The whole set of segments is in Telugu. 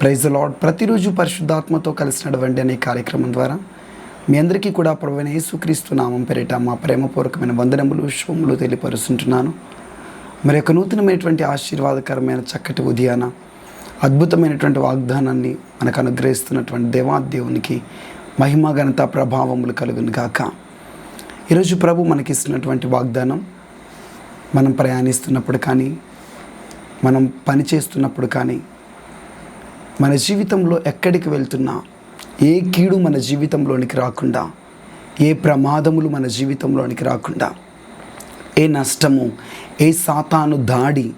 ప్రైజ్ లాడ్ ప్రతిరోజు పరిశుద్ధాత్మతో కలిసి నడవండి అనే కార్యక్రమం ద్వారా మీ అందరికీ కూడా ప్రభువైన యేసుక్రీస్తు నామం పేరిట మా ప్రేమపూర్వకమైన వందనములు శుభములు తెలియపరుస్తుంటున్నాను. మరి యొక్క నూతనమైనటువంటి ఆశీర్వాదకరమైన చక్కటి ఉదయాన అద్భుతమైనటువంటి వాగ్దానాన్ని మనకు అనుగ్రహిస్తున్నటువంటి దేవాదేవునికి మహిమ ఘనత ప్రభావములు కలుగును గాక. ఈరోజు ప్రభు మనకిస్తున్నటువంటి వాగ్దానం మనం ప్రయాణిస్తున్నప్పుడు కానీ మనం పని చేస్తున్నప్పుడు కానీ మన జీవితంలో ఎక్కడికి వెళ్తున్నా ఏ కీడు మన జీవితంలోనికి రాకుండా ఏ ప్రమాదములు మన జీవితంలోనికి రాకుండా ఏ నష్టము ఏ సాతాను దాడి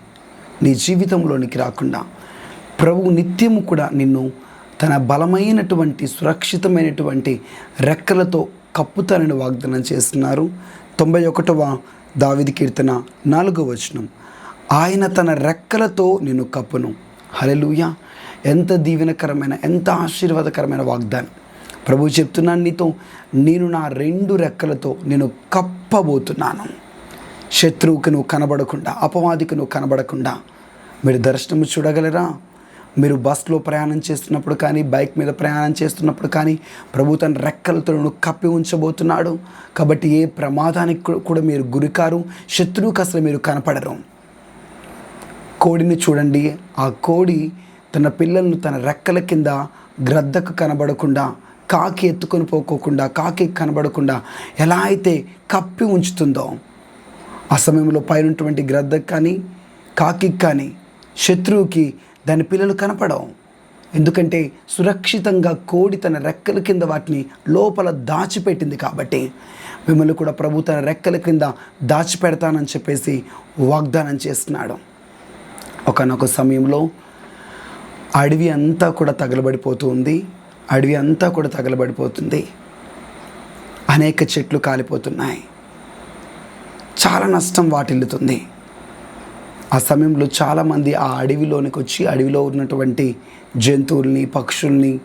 నీ జీవితంలోనికి రాకుండా ప్రభు నిత్యము కూడా నిన్ను తన బలమైనటువంటి సురక్షితమైనటువంటి రెక్కలతో కప్పుతానని వాగ్దానం చేస్తున్నారు. తొంభై ఒకటవ దావిది కీర్తన నాలుగవ వచనం. ఆయన తన రెక్కలతో నిన్ను కప్పును. హలెలుయా ఎంత దీవెనకరమైన ఎంత ఆశీర్వాదకరమైన వాగ్దానం. ప్రభు చెప్తున్నాను నీతో నేను నా రెండు రెక్కలతో నేను కప్పబోతున్నాను. శత్రువుకి నువ్వు కనబడకుండా అపవాదికి నువ్వు కనబడకుండా మీరు దర్శనము చూడగలరా? మీరు బస్లో ప్రయాణం చేస్తున్నప్పుడు కానీ బైక్ మీద ప్రయాణం చేస్తున్నప్పుడు కానీ ప్రభు తన రెక్కలతో నువ్వు కప్పి ఉంచబోతున్నాడు. కాబట్టి ఏ ప్రమాదానికి కూడా మీరు గురికారు శత్రువుకి అసలు మీరు కనపడరు. కోడిని చూడండి ఆ కోడి తన పిల్లలను తన రెక్కల కింద గ్రద్దకు కనబడకుండా కాకి ఎత్తుకొని పోకోకుండా కాకి కనబడకుండా ఎలా అయితే కప్పి ఉంచుతుందో ఆ సమయంలో పైనటువంటి గ్రద్దకు కానీ కాకి కానీ శత్రువుకి దాని పిల్లలు కనపడవు. ఎందుకంటే సురక్షితంగా కోడి తన రెక్కల కింద వాటిని లోపల దాచిపెట్టింది కాబట్టి మిమ్మల్ని కూడా ప్రభు తన రెక్కల కింద దాచిపెడతానని చెప్పేసి వాగ్దానం చేస్తున్నాడు. ఒకనొక సమయంలో అడవి అంతా కూడా తగలబడిపోతుంది అడవి అంతా కూడా తగలబడిపోతుంది. అనేక చెట్లు కాలిపోతున్నాయి. చాలా నష్టం వాటిల్లుతుంది. ఆ సమయంలో చాలామంది ఆ అడవిలోనికి వచ్చి అడవిలో ఉన్నటువంటి జంతువుల్ని పక్షుల్ని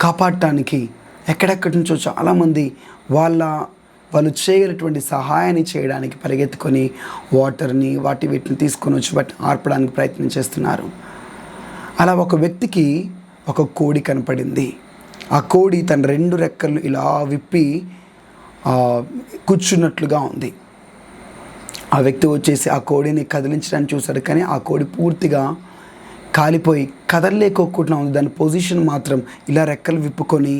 కాపాడటానికి ఎక్కడెక్కడి నుంచో చాలామంది వాళ్ళ వాళ్ళు చేయగలటువంటి సహాయాన్ని చేయడానికి పరిగెత్తుకొని వాటర్ని వాటి వీటిని తీసుకొని వచ్చి వాటిని ఆర్పడానికి ప్రయత్నం చేస్తున్నారు. అలా ఒక వ్యక్తికి ఒక కోడి కనపడింది. ఆ కోడి తన రెండు రెక్కలు ఇలా విప్పి కూర్చున్నట్లుగా ఉంది. ఆ వ్యక్తి వచ్చేసి ఆ కోడిని కదిలించడానికి చూశాడు. కానీ ఆ కోడి పూర్తిగా కాలిపోయి కదలలేకోకుండా ఉంది. దాని పొజిషన్ మాత్రం ఇలా రెక్కలు విప్పుకొని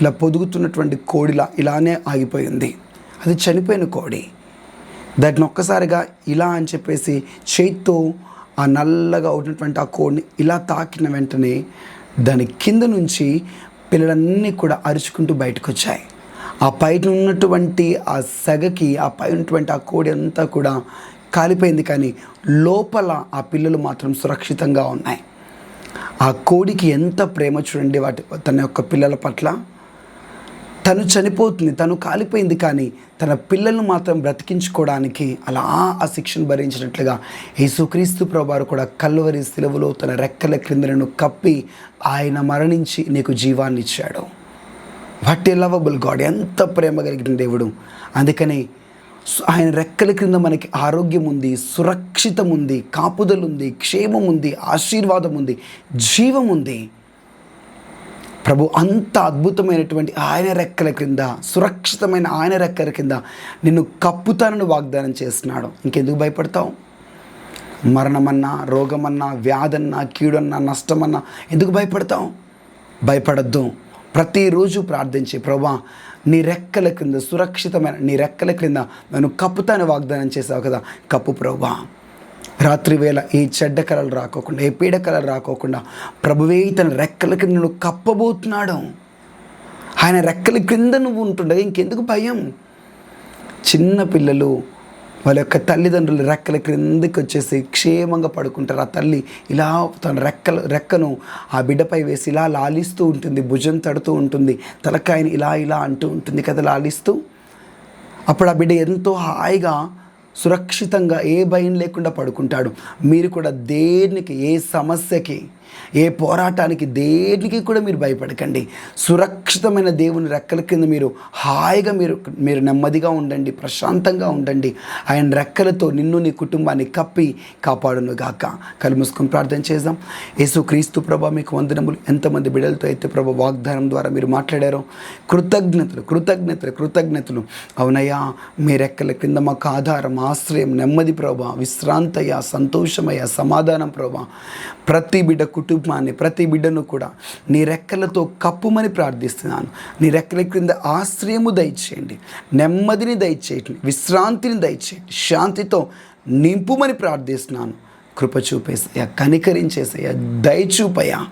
ఇలా పొదుగుతున్నటువంటి కోడిలా ఇలానే ఆగిపోయింది. అది చనిపోయిన కోడి. దాన్ని ఒక్కసారిగా ఇలా అని చెప్పేసి చేత్తో ఆ నల్లగా ఉన్నటువంటి ఆ కోడిని ఇలా తాకిన వెంటనే దాని కింద నుంచి పిల్లలన్నీ కూడా అరుచుకుంటూ బయటకు వచ్చాయి ఆ పైన ఉన్నటువంటి ఆ సెగకి ఆ పై ఉన్నటువంటి ఆ కోడి అంతా కూడా కాలిపోయింది కానీ లోపల ఆ పిల్లలు మాత్రం సురక్షితంగా ఉన్నాయి. ఆ కోడికి ఎంత ప్రేమ చూడండి వాటి తన యొక్క పిల్లల పట్ల. తను చనిపోతుంది తను కాలిపోయింది కానీ తన పిల్లలను మాత్రం బ్రతికించుకోవడానికి అలా ఆ శిక్షను భరించినట్లుగా యేసుక్రీస్తు ప్రభువారు కూడా కల్వరి శిలువలో తన రెక్కల క్రిందలను కప్పి ఆయన మరణించి నీకు జీవాన్ని ఇచ్చాడు. వాట్ ఏ లవబుల్ గాడ్ ఎంత ప్రేమ కలిగిన దేవుడు. అందుకని ఆయన రెక్కల క్రింద మనకి ఆరోగ్యం ఉంది సురక్షితం ఉంది కాపుదలు ఉంది క్షేమం ఉంది ఆశీర్వాదం ఉంది జీవం ఉంది. ప్రభు అంత అద్భుతమైనటువంటి ఆయన రెక్కల క్రింద సురక్షితమైన ఆయన రెక్కల కింద నిన్ను కప్పుతానని వాగ్దానం చేస్తున్నాడు. ఇంకెందుకు భయపడతావు? మరణమన్నా రోగమన్నా వ్యాధన్నా కీడన్నా నష్టమన్నా ఎందుకు భయపడతాం భయపడద్దు. ప్రతిరోజు ప్రార్థించి ప్రభా నీ రెక్కల క్రింద సురక్షితమైన నీ రెక్కల క్రింద నేను కప్పుతాను వాగ్దానం చేసావు కదా కప్పు ప్రభా. రాత్రివేళ ఏ చెడ్డ కళలు రాకోకుండా ఏ పీడ కళలు రాకోకుండా ప్రభువే తన రెక్కల కింద నువ్వు కప్పబోతున్నాడు. ఆయన రెక్కల క్రింద నువ్వు ఉంటుండగా ఇంకెందుకు భయం? చిన్న పిల్లలు వాళ్ళ యొక్క తల్లిదండ్రులు రెక్కల క్రిందకి వచ్చేసి క్షేమంగా పడుకుంటారు. ఆ తల్లి ఇలా తన రెక్కల రెక్కను ఆ బిడ్డపై వేసి ఇలా లాలిస్తూ ఉంటుంది భుజం తడుతూ ఉంటుంది తలకాయని ఇలా ఇలా అంటూ ఉంటుంది కదా లాలిస్తూ. అప్పుడు ఆ బిడ్డ ఎంతో హాయిగా సురక్షితంగా ఏ భయం లేకుండా పడుకుంటాడు. మీరు కూడా దేనికి ఏ సమస్యకి ఏ పోరాటానికి దేనికి కూడా మీరు భయపడకండి. సురక్షితమైన దేవుని రెక్కల కింద మీరు హాయిగా మీరు మీరు నెమ్మదిగా ఉండండి ప్రశాంతంగా ఉండండి. ఆయన రెక్కలతో నిన్ను నీ కుటుంబాన్ని కప్పి కాపాడును గాక. కళ్ళు ప్రార్థన చేద్దాం. యేసు క్రీస్తు ప్రభా మీకు వందనములు. ఎంతమంది బిడలతో అయితే ప్రభా వాగ్దానం ద్వారా మీరు మాట్లాడారో. కృతజ్ఞతలు కృతజ్ఞతలు కృతజ్ఞతలు. అవునయ్యా మీ రెక్కల కింద మాకు ఆధారం ఆశ్రయం నెమ్మది ప్రభా విశ్రాంతయ సంతోషమయ్య సమాధానం ప్రభా. ప్రతి బిడ్డ కుటుంబాన్ని ప్రతి బిడ్డను కూడా నీ రెక్కలతో కప్పుమని ప్రార్థిస్తున్నాను. నీ రెక్కల క్రింద ఆశ్రయము దయచేయండి. నెమ్మదిని దయచేయండి. విశ్రాంతిని దయచేయండి. శాంతితో నింపుమని ప్రార్థిస్తున్నాను. కృప చూపేసయ్యా కనికరించేసయ్యా దయచూపయ్యా.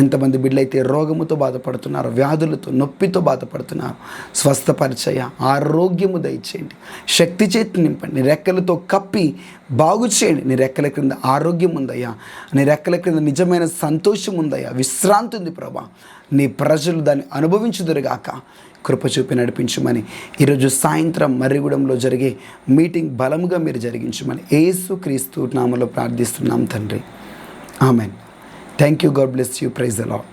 ఎంతమంది బిడ్డలైతే రోగముతో బాధపడుతున్నారు వ్యాధులతో నొప్పితో బాధపడుతున్నారు స్వస్థపరిచయ ఆరోగ్యము దయచేయండి. శక్తి చేతి నింపండి. నీ రెక్కలతో కప్పి బాగు చేయండి. నీ రెక్కల క్రింద ఆరోగ్యం ఉందయ్యా. నీ రెక్కల క్రింద నిజమైన సంతోషం ఉందయ్యా. విశ్రాంతి ఉంది ప్రభా. నీ ప్రజలు దాన్ని అనుభవించుదురుగాక. కృప చూపి నడిపించమని. ఈరోజు సాయంత్రం మర్రిగూడెంలో జరిగే మీటింగ్ బలముగా మీరు జరిగించమని. ఏసు క్రీస్తు నామలో ప్రార్థిస్తున్నాం తండ్రి. Amen. Thank you. God bless you. Praise the Lord.